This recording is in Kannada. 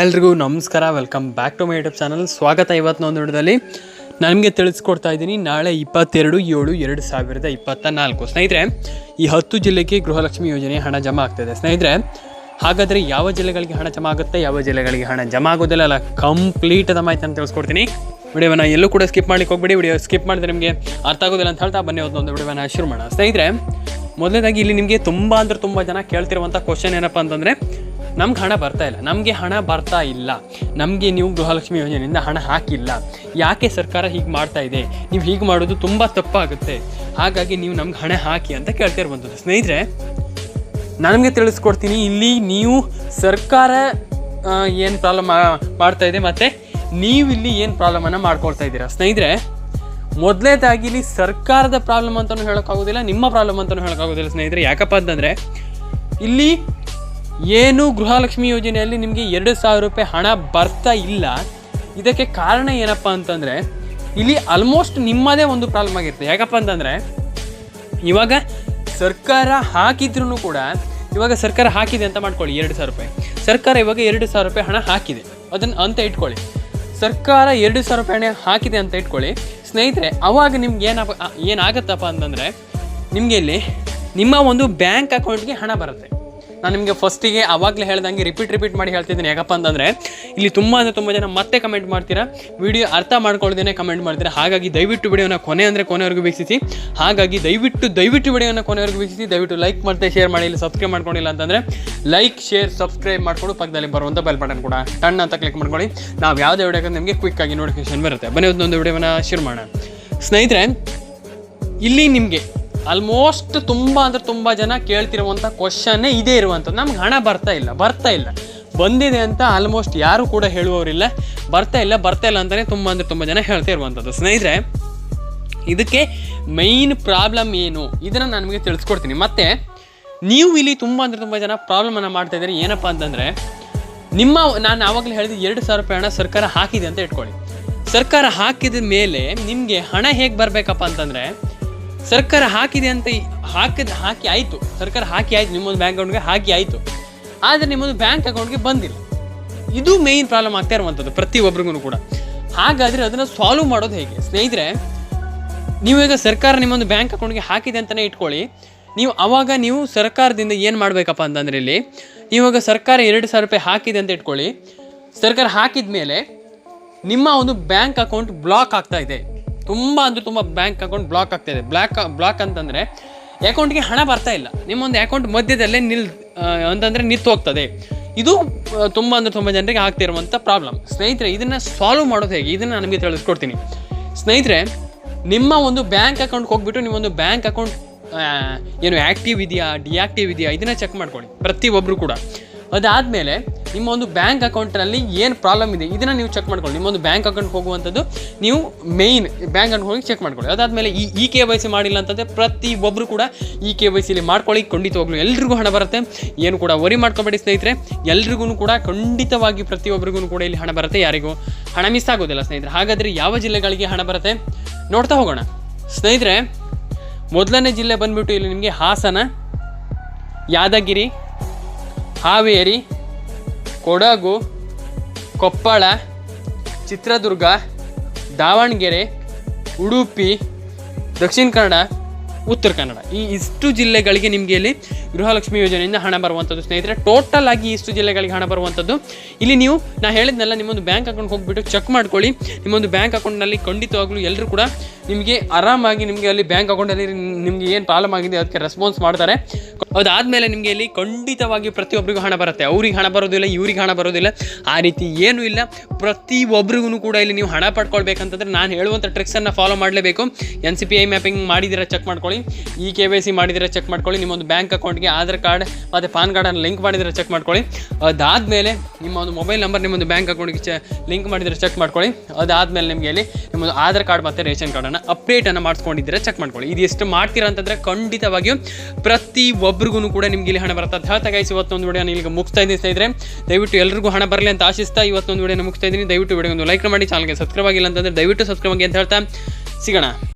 ಎಲ್ರಿಗೂ ನಮಸ್ಕಾರ. Welcome back to my YouTube channel ಸ್ವಾಗತ ಇವತ್ತಿನ ಒಂದು ವಿಡಿಯೋದಲ್ಲಿ ನಮಗೆ ನಿಮಗೆ ತಿಳಿಸ್ಕೊಡ್ತಾ ಇದ್ದೀನಿ ನಾಳೆ ಇಪ್ಪತ್ತೆರಡು ಏಳು ಎರಡು ಸಾವಿರದ ಇಪ್ಪತ್ತ ನಾಲ್ಕು ಸ್ನೇಹಿತರೆ, ಈ ಹತ್ತು ಜಿಲ್ಲೆಗೆ ಗೃಹಲಕ್ಷ್ಮಿ ಯೋಜನೆ ಹಣ ಜಮಾ ಆಗ್ತದೆ ಸ್ನೇಹಿತರೆ, ಹಾಗಾದರೆ ಯಾವ ಜಿಲ್ಲೆಗಳಿಗೆ ಹಣ ಜಮಾ ಆಗುತ್ತೆ? ಯಾವ ಜಿಲ್ಲೆಗಳಿಗೆ ಹಣ ಜಮಾ ಆಗೋದಿಲ್ಲ ಅಲ್ಲ ಕಂಪ್ಲೀಟ್ ಅದ ಮಾಹಿತಿಯನ್ನು ತಿಳಿಸ್ಕೊಡ್ತೀನಿ. ವಿಡಿಯೋವನ್ನ ಎಲ್ಲೂ ಕೂಡ ಸ್ಕಿಪ್ ಮಾಡ್ಲಿಕ್ಕೆ ಹೋಗ್ಬೇಡಿ. ವಿಡಿಯೋ ಸ್ಕಿಪ್ ಮಾಡಿದ್ರೆ ನಿಮಗೆ ಅರ್ಥ ಆಗೋದಿಲ್ಲ ಅಂತ ಹೇಳ್ತಾ ಬನ್ನಿ. ಒಂದು ವಿಡಿಯೋವನ್ನ ಶುರು ಮಾಡೋಣ. ಸ್ನೇಹಿತರೆ ಮೊದಲನೇದಾಗಿ ಇಲ್ಲಿ ನಿಮಗೆ ತುಂಬ ಅಂದ್ರೆ ತುಂಬ ಜನ ಕೇಳ್ತಿರುವಂಥ ಕ್ವಶನ್ ಏನಪ್ಪ ಅಂತಂದರೆ, ನಮ್ಗೆ ಹಣ ಬರ್ತಾ ಇಲ್ಲ. ನಮಗೆ ಹಣ ಬರ್ತಾ ಇಲ್ಲ. ನಮಗೆ ನೀವು ಗೃಹಲಕ್ಷ್ಮಿ ಯೋಜನೆಯಿಂದ ಹಣ ಹಾಕಿಲ್ಲ. ಯಾಕೆ ಸರ್ಕಾರ ಹೀಗೆ ಮಾಡ್ತಾ ಇದೆ? ನೀವು ಹೀಗೆ ಮಾಡೋದು ತುಂಬ ತಪ್ಪಾಗುತ್ತೆ. ಹಾಗಾಗಿ ನೀವು ನಮ್ಗೆ ಹಣ ಹಾಕಿ ಅಂತ ಕೇಳ್ತಿರುವಂಥದ್ದು ಸ್ನೇಹಿತರೆ, ನನಗೆ ತಿಳಿಸ್ಕೊಡ್ತೀನಿ, ಇಲ್ಲಿ ನೀವು ಸರ್ಕಾರ ಏನು ಪ್ರಾಬ್ಲಮ್ ಮಾಡ್ತಾ ಇದೆ, ಮತ್ತು ನೀವು ಇಲ್ಲಿ ಏನು ಪ್ರಾಬ್ಲಮನ್ನು ಮಾಡ್ಕೊಳ್ತಾ ಇದ್ದೀರಾ? ಸ್ನೇಹಿತರೆ ಮೊದಲನೇದಾಗಿ ಇಲ್ಲಿ ಸರ್ಕಾರದ ಪ್ರಾಬ್ಲಮ್ ಅಂತಲೂ ಹೇಳೋಕ್ಕಾಗೋದಿಲ್ಲ, ನಿಮ್ಮ ಪ್ರಾಬ್ಲಮ್ ಅಂತಲೂ ಹೇಳೋಕ್ಕಾಗೋದಿಲ್ಲ ಸ್ನೇಹಿತರೆ. ಯಾಕಪ್ಪ ಅಂತಂದರೆ, ಇಲ್ಲಿ ಏನು ಗೃಹಲಕ್ಷ್ಮಿ ಯೋಜನೆಯಲ್ಲಿ ನಿಮಗೆ ಎರಡು ಸಾವಿರ ರೂಪಾಯಿ ಹಣ ಬರ್ತಾ ಇಲ್ಲ, ಇದಕ್ಕೆ ಕಾರಣ ಏನಪ್ಪ ಅಂತಂದರೆ, ಇಲ್ಲಿ ಆಲ್ಮೋಸ್ಟ್ ನಿಮ್ಮದೇ ಒಂದು ಪ್ರಾಬ್ಲಮ್ ಆಗಿರುತ್ತೆ. ಯಾಕಪ್ಪ ಅಂತಂದರೆ, ಇವಾಗ ಸರ್ಕಾರ ಹಾಕಿದ್ರೂ ಕೂಡ, ಇವಾಗ ಸರ್ಕಾರ ಹಾಕಿದೆ ಅಂತ ಮಾಡ್ಕೊಳ್ಳಿ, ಎರಡು ಸಾವಿರ ರೂಪಾಯಿ. ಸರ್ಕಾರ ಇವಾಗ ಎರಡು ಸಾವಿರ ರೂಪಾಯಿ ಹಣ ಹಾಕಿದೆ. ಅದನ್ನು ಅಂತ ಇಟ್ಕೊಳ್ಳಿ. ಸರ್ಕಾರ ಎರಡು ಸಾವಿರ ರೂಪಾಯಿ ಹಣ ಹಾಕಿದೆ ಅಂತ ಇಟ್ಕೊಳ್ಳಿ. ಸ್ನೇಹಿತರೆ ಅವಾಗ ನಿಮ್ಗೆ ಏನಪ್ಪ ಏನಾಗತ್ತಪ್ಪ ಅಂತಂದರೆ ನಿಮಗೆ ಇಲ್ಲಿ ನಿಮ್ಮ ಒಂದು ಬ್ಯಾಂಕ್ ಅಕೌಂಟ್ಗೆ ಹಣ ಬರುತ್ತೆ. ನಾನು ನಿಮಗೆ ಫಸ್ಟಿಗೆ ಆವಾಗಲೇ ಹೇಳ್ದಂಗೆ ರಿಪೀಟ್ ರಿಪೀಟ್ ಮಾಡಿ ಹೇಳ್ತಿದ್ದೀನಿ. ಯಾಕಪ್ಪ ಅಂತಂದರೆ, ಇಲ್ಲಿ ತುಂಬ ಅಂದರೆ ತುಂಬ ಜನ ಮತ್ತೆ ಕಮೆಂಟ್ ಮಾಡ್ತೀರಾ. ವಿಡಿಯೋ ಅರ್ಥ ಮಾಡ್ಕೊಳ್ದೇನೆ ಕಮೆಂಟ್ ಮಾಡ್ತೀರಾ. ಹಾಗಾಗಿ ದಯವಿಟ್ಟು ವಿಡಿಯೋನ ಕೊನೆ ಅಂದರೆ ಕೊನೆವರೆಗೂ ವೀಕ್ಷಿಸಿ. ಹಾಗಾಗಿ ದಯವಿಟ್ಟು ದಯವಿಟ್ಟು ವಿಡಿಯೋನ ಕೊನೆವರೆಗೂ ವೀಕ್ಷಿಸಿ. ದಯವಿಟ್ಟು ಲೈಕ್ ಮತ್ತೆ ಶೇರ್ ಮಾಡಿ. ಇಲ್ಲಿ ಸಬ್ಸ್ಕ್ರೈಬ್ ಮಾಡ್ಕೊಂಡಿಲ್ಲ ಅಂತಂದರೆ ಲೈಕ್ ಶೇರ್ ಸಬ್ಸ್ಕ್ರೈಬ್ ಮಾಡ್ಕೊಂಡು ಪಕ್ಕದಲ್ಲಿ ಬರುವಂಥ ಬೆಲ್ ಬಟನ್ ಕೂಡ ಟಣ್ಣ ಅಂತ ಕ್ಲಿಕ್ ಮಾಡ್ಕೊಳ್ಳಿ. ನಾವು ಯಾವುದೇ ವಿಡಿಯೋ ನಿಮಗೆ ಕ್ವಿಕ್ ಆಗಿ ನೋಟಿಫಿಕೇಶನ್ ಬರುತ್ತೆ. ಬನ್ನಿ, ಒಂದೊಂದು ವಿಡಿಯೋನ ಶುರು ಮಾಡೋಣ. ಸ್ನೇಹಿತರೆ, ಇಲ್ಲಿ ನಿಮಗೆ ಆಲ್ಮೋಸ್ಟ್ ತುಂಬ ಅಂದರೆ ತುಂಬ ಜನ ಕೇಳ್ತಿರುವಂಥ ಕ್ವಶನ್ನೇ ಇದೇ ಇರುವಂಥದ್ದು. ನಮ್ಗೆ ಹಣ ಬರ್ತಾ ಇಲ್ಲ ಬರ್ತಾ ಇಲ್ಲ. ಬಂದಿದೆ ಅಂತ ಆಲ್ಮೋಸ್ಟ್ ಯಾರು ಕೂಡ ಹೇಳುವವರಿಲ್ಲ. ಬರ್ತಾ ಇಲ್ಲ ಬರ್ತಾ ಇಲ್ಲ ಅಂತಲೇ ತುಂಬ ಅಂದರೆ ತುಂಬ ಜನ ಹೇಳ್ತಾ ಇರುವಂಥದ್ದು. ಸ್ನೇಹಿತರೆ, ಇದಕ್ಕೆ ಮೈನ್ ಪ್ರಾಬ್ಲಮ್ ಏನು? ಇದನ್ನು ನಾನು ನಿಮಗೆ ತಿಳಿಸ್ಕೊಡ್ತೀನಿ. ಮತ್ತು, ನೀವು ಇಲ್ಲಿ ತುಂಬ ಅಂದರೆ ತುಂಬ ಜನ ಪ್ರಾಬ್ಲಮನ್ನು ಮಾಡ್ತಾ ಇದ್ದೀರಿ. ಏನಪ್ಪ ಅಂತಂದರೆ, ನಿಮ್ಮ, ನಾನು ಆವಾಗಲೇ ಹೇಳಿದ ಎರಡು ಸಾವಿರ ರೂಪಾಯಿ ಹಣ ಸರ್ಕಾರ ಹಾಕಿದೆ ಅಂತ ಇಟ್ಕೊಳ್ಳಿ. ಸರ್ಕಾರ ಹಾಕಿದ ಮೇಲೆ ನಿಮಗೆ ಹಣ ಹೇಗೆ ಬರಬೇಕಪ್ಪ ಅಂತಂದರೆ ಸರ್ಕಾರ ಹಾಕಿದೆ ಅಂತ ಹಾಕಿದ ಹಾಕಿ ಆಯಿತು. ಸರ್ಕಾರ ಹಾಕಿ ಆಯಿತು, ನಿಮ್ಮೊಂದು ಬ್ಯಾಂಕ್ ಅಕೌಂಟ್ಗೆ ಹಾಕಿ ಆಯಿತು. ಆದರೆ ನಿಮ್ಮೊಂದು ಬ್ಯಾಂಕ್ ಅಕೌಂಟ್ಗೆ ಬಂದಿಲ್ಲ. ಇದು ಮೇಯ್ನ್ ಪ್ರಾಬ್ಲಮ್ ಆಗ್ತಾ ಇರುವಂಥದ್ದು ಪ್ರತಿಯೊಬ್ಬರಿಗೂ ಕೂಡ. ಹಾಗಾದರೆ ಅದನ್ನು ಸಾಲ್ವ್ ಮಾಡೋದು ಹೇಗೆ? ಸ್ನೇಹಿತರೆ, ನೀವು ಈಗ ಸರ್ಕಾರ ನಿಮ್ಮೊಂದು ಬ್ಯಾಂಕ್ ಅಕೌಂಟ್ಗೆ ಹಾಕಿದೆ ಅಂತಲೇ ಇಟ್ಕೊಳ್ಳಿ. ನೀವು ಆವಾಗ ನೀವು ಸರ್ಕಾರದಿಂದ ಏನು ಮಾಡಬೇಕಪ್ಪ ಅಂತಂದ್ರೆ ಇಲ್ಲಿ ನೀವಾಗ ಸರ್ಕಾರ ಎರಡು ಸಾವಿರ ರೂಪಾಯಿ ಹಾಕಿದೆ ಅಂತ ಇಟ್ಕೊಳ್ಳಿ. ಸರ್ಕಾರ ಹಾಕಿದ ಮೇಲೆ ನಿಮ್ಮ ಒಂದು ಬ್ಯಾಂಕ್ ಅಕೌಂಟ್ ಬ್ಲಾಕ್ ಆಗ್ತಾ ಇದೆ. ತುಂಬ ಅಂದರೆ ತುಂಬ ಬ್ಯಾಂಕ್ ಅಕೌಂಟ್ ಬ್ಲಾಕ್ ಆಗ್ತಾಯಿದೆ ಬ್ಲಾಕ್ ಬ್ಲಾಕ್ ಅಂತಂದರೆ ಅಕೌಂಟ್ಗೆ ಹಣ ಬರ್ತಾ ಇಲ್ಲ. ನಿಮ್ಮೊಂದು ಅಕೌಂಟ್ ಮಧ್ಯದಲ್ಲೇ ನಿಲ್ ಅಂತಂದರೆ ನಿಂತು ಹೋಗ್ತದೆ. ಇದು ತುಂಬ ಅಂದರೆ ತುಂಬ ಜನರಿಗೆ ಆಗ್ತಿರುವಂಥ ಪ್ರಾಬ್ಲಮ್ ಸ್ನೇಹಿತರೆ, ಇದನ್ನು ಸಾಲ್ವ್ ಮಾಡೋದು ಹೇಗೆ? ಇದನ್ನು ನಾನು ನಿಮಗೆ ತಿಳಿಸ್ಕೊಡ್ತೀನಿ. ಸ್ನೇಹಿತರೆ, ನಿಮ್ಮ ಒಂದು ಬ್ಯಾಂಕ್ ಅಕೌಂಟ್ಗೆ ಹೋಗ್ಬಿಟ್ಟು ನಿಮ್ಮೊಂದು ಬ್ಯಾಂಕ್ ಅಕೌಂಟ್ ಏನು ಆ್ಯಕ್ಟಿವ್ ಇದೆಯಾ ಡಿಆಕ್ಟಿವ್ ಇದೆಯಾ, ಇದನ್ನು ಚೆಕ್ ಮಾಡ್ಕೊಳ್ಳಿ. ಪ್ರತಿಯೊಬ್ಬರು ಕೂಡ. ಅದಾದಮೇಲೆ ನಿಮ್ಮ ಒಂದು ಬ್ಯಾಂಕ್ ಅಕೌಂಟ್ನಲ್ಲಿ ಏನು ಪ್ರಾಬ್ಲಮ್ ಇದೆ, ಇದನ್ನು ನೀವು ಚೆಕ್ ಮಾಡ್ಕೊಳ್ಳಿ. ನಿಮ್ಮೊಂದು ಬ್ಯಾಂಕ್ ಅಕೌಂಟ್ ಹೋಗುವಂಥದ್ದು ನೀವು ಮೇಯ್ನ್ ಬ್ಯಾಂಕ್ ಅಕೌಂಟ್ ಹೋಗಿ ಚೆಕ್ ಮಾಡ್ಕೊಳ್ಳಿ. ಅದಾದಮೇಲೆ ಈ ಇ ಕೆ ವೈ ಸಿ ಮಾಡಿಲ್ಲ ಅಂತಂದರೆ ಪ್ರತಿಯೊಬ್ಬರು ಕೂಡ ಇ ಕೆ ವೈ ಸಿಲಿ ಮಾಡ್ಕೊಳ್ಳಿ ಖಂಡಿತವಾಗ್ಲೂ ಎಲ್ರಿಗೂ ಹಣ ಬರುತ್ತೆ, ಏನು ಕೂಡ ವರಿ ಮಾಡ್ಕೊಬೇಡಿ ಸ್ನೇಹಿತರೆ. ಎಲ್ರಿಗೂ ಕೂಡ ಖಂಡಿತವಾಗಿ ಪ್ರತಿಯೊಬ್ಬರಿಗೂ ಕೂಡ ಇಲ್ಲಿ ಹಣ ಬರುತ್ತೆ ಯಾರಿಗೂ. ಹಣ ಮಿಸ್ ಆಗೋದಿಲ್ಲ ಸ್ನೇಹಿತರೆ. ಹಾಗಾದರೆ ಯಾವ ಜಿಲ್ಲೆಗಳಿಗೆ ಹಣ ಬರುತ್ತೆ ನೋಡ್ತಾ ಹೋಗೋಣ. ಸ್ನೇಹಿತರೆ, ಮೊದಲನೇ ಜಿಲ್ಲೆ ಬಂದ್ಬಿಟ್ಟು ಇಲ್ಲಿ ನಿಮಗೆ ಹಾಸನ, ಯಾದಗಿರಿ, ಹಾವೇರಿ ಕೊಡಗು, ಕೊಪ್ಪಳ, ಚಿತ್ರದುರ್ಗ, ದಾವಣಗೆರೆ, ಉಡುಪಿ, ದಕ್ಷಿಣ ಕನ್ನಡ, ಉತ್ತರ ಕನ್ನಡ. ಈ ಇಷ್ಟು ಜಿಲ್ಲೆಗಳಿಗೆ ನಿಮಗೆ ಇಲ್ಲಿ ಗೃಹಲಕ್ಷ್ಮಿ ಯೋಜನೆಯಿಂದ ಹಣ ಬರುವಂಥದ್ದು ಸ್ನೇಹಿತರೆ. ಟೋಟಲ್ ಆಗಿ ಇಷ್ಟು ಜಿಲ್ಲೆಗಳಿಗೆ ಹಣ ಬರುವಂಥದ್ದು. ಇಲ್ಲಿ ನೀವು, ನಾ ಹೇಳಿದ್ನೆಲ್ಲ, ನಿಮ್ಮೊಂದು ಬ್ಯಾಂಕ್ ಅಕೌಂಟ್ ಹೋಗಿಬಿಟ್ಟು ಚೆಕ್ ಮಾಡ್ಕೊಳ್ಳಿ. ನಿಮ್ಮೊಂದು ಬ್ಯಾಂಕ್ ಅಕೌಂಟ್ನಲ್ಲಿ ಖಂಡಿತವಾಗ್ಲೂ ಎಲ್ಲರೂ ಕೂಡ ನಿಮಗೆ ಆರಾಮಾಗಿ ನಿಮಗೆ ಅಲ್ಲಿ ಬ್ಯಾಂಕ್ ಅಕೌಂಟಲ್ಲಿ ನಿಮಗೆ ಏನು ಪ್ರಾಬ್ಲಮ್ ಆಗಿದೆ, ಅದಕ್ಕೆ ರೆಸ್ಪಾನ್ಸ್ ಮಾಡ್ತಾರೆ. ಅದಾದಮೇಲೆ ನಿಮಗೆ ಇಲ್ಲಿ ಖಂಡಿತವಾಗಿ ಪ್ರತಿಯೊಬ್ಬರಿಗೂ ಹಣ ಬರುತ್ತೆ. ಅವ್ರಿಗೆ ಹಣ ಬರೋದಿಲ್ಲ, ಇವ್ರಿಗೆ ಹಣ ಬರೋದಿಲ್ಲ. ಆ ರೀತಿ ಏನೂ ಇಲ್ಲ. ಪ್ರತಿಯೊಬ್ಬರಿಗೂ ಕೂಡ ಇಲ್ಲಿ ನೀವು ಹಣ ಪಡ್ಕೊಳ್ಬೇಕಂತಂದ್ರೆ ನಾನು ಹೇಳುವಂಥ ಟ್ರಿಕ್ಸನ್ನು ಫಾಲೋ ಮಾಡಲೇಬೇಕು. N C P I mapping ಮಾಡಿದಿರ check ಮಾಡ್ಕೊಳ್ಳಿ. ಇ ಕೆ ವೈ ಸಿ ಮಾಡಿದಿರ ಚೆಕ್ ಮಾಡ್ಕೊಳ್ಳಿ. ನಿಮ್ಮೊಂದು ಬ್ಯಾಂಕ್ ಅಕೌಂಟ್ಗೆ ಆಧಾರ್ ಕಾರ್ಡ್ ಮತ್ತು ಪಾನ್ ಕಾರ್ಡನ್ನು ಲಿಂಕ್ ಮಾಡಿದರೆ ಚೆಕ್ ಮಾಡ್ಕೊಳ್ಳಿ. ಅದಾದಮೇಲೆ ನಿಮ್ಮ ಒಂದು ಮೊಬೈಲ್ ನಂಬರ್ ನಿಮ್ಮೊಂದು ಬ್ಯಾಂಕ್ ಅಕೌಂಟ್ಗೆ ಚ ಲಿಂಕ್ ಮಾಡಿದರೆ ಚೆಕ್ ಮಾಡ್ಕೊಳ್ಳಿ. ಅದಾದಮೇಲೆ ನಿಮಗೆ ಇಲ್ಲಿ ನಿಮ್ಮೊಂದು ಆಧಾರ್ ಕಾರ್ಡ್ ಮತ್ತು ರೇಷನ್ ಕಾರ್ಡನ್ನು ಅಪ್ಡೇಟನ್ನು ಮಾಡಿಸ್ಕೊಂಡಿದ್ದೀರಾ ಚೆಕ್ ಮಾಡ್ಕೊಳ್ಳಿ. ಇದು ಎಷ್ಟು ಮಾಡ್ತೀರಾ ಅಂತಂದರೆ ಖಂಡಿತವಾಗಿಯೂ ಪ್ರತಿ ಒಬ್ರಿಗೂ ಕೂಡ ನಿಮ್ಗೆ ಇಲ್ಲಿ ಹಣ ಬರುತ್ತೆ ಅಂತ ಹೇಳ್ತಾ ಗೈಸ್ ಇವತ್ತೊಂದು ವಿಡಿಯೋ ಇಲ್ಲಿಗೆ ಮುಗಿಸ್ತಾ ಇದ್ದೀನಿ ಸ್ನೇಹಿತರೆ. ದಯವಿಟ್ಟು ಎಲ್ಲರಿಗೂ ಹಣ ಬರಲಿ ಅಂತ ಆಶಿಸ್ತಾ ಇವತ್ತೊಂದು ವಿಡಿಯೋ ಮುಗಿಸ್ತಾ ಇದ್ದೀನಿ. ದಯವಿಟ್ಟು ವಿಡಿಯೋ ಒಂದು ಲೈಕ್ ಮಾಡಿ ಚಾನಲ್ಗೆ ಸಬ್ಸ್ಕ್ರೈಬ್ ಆಗಿಲ್ಲ ಅಂತಂದರೆ ದಯವಿಟ್ಟು ಸಬ್ಸ್ಕ್ರೈಬ್ ಆಗಿ ಅಂತ ಹೇಳ್ತಾ ಸಿಗೋಣ.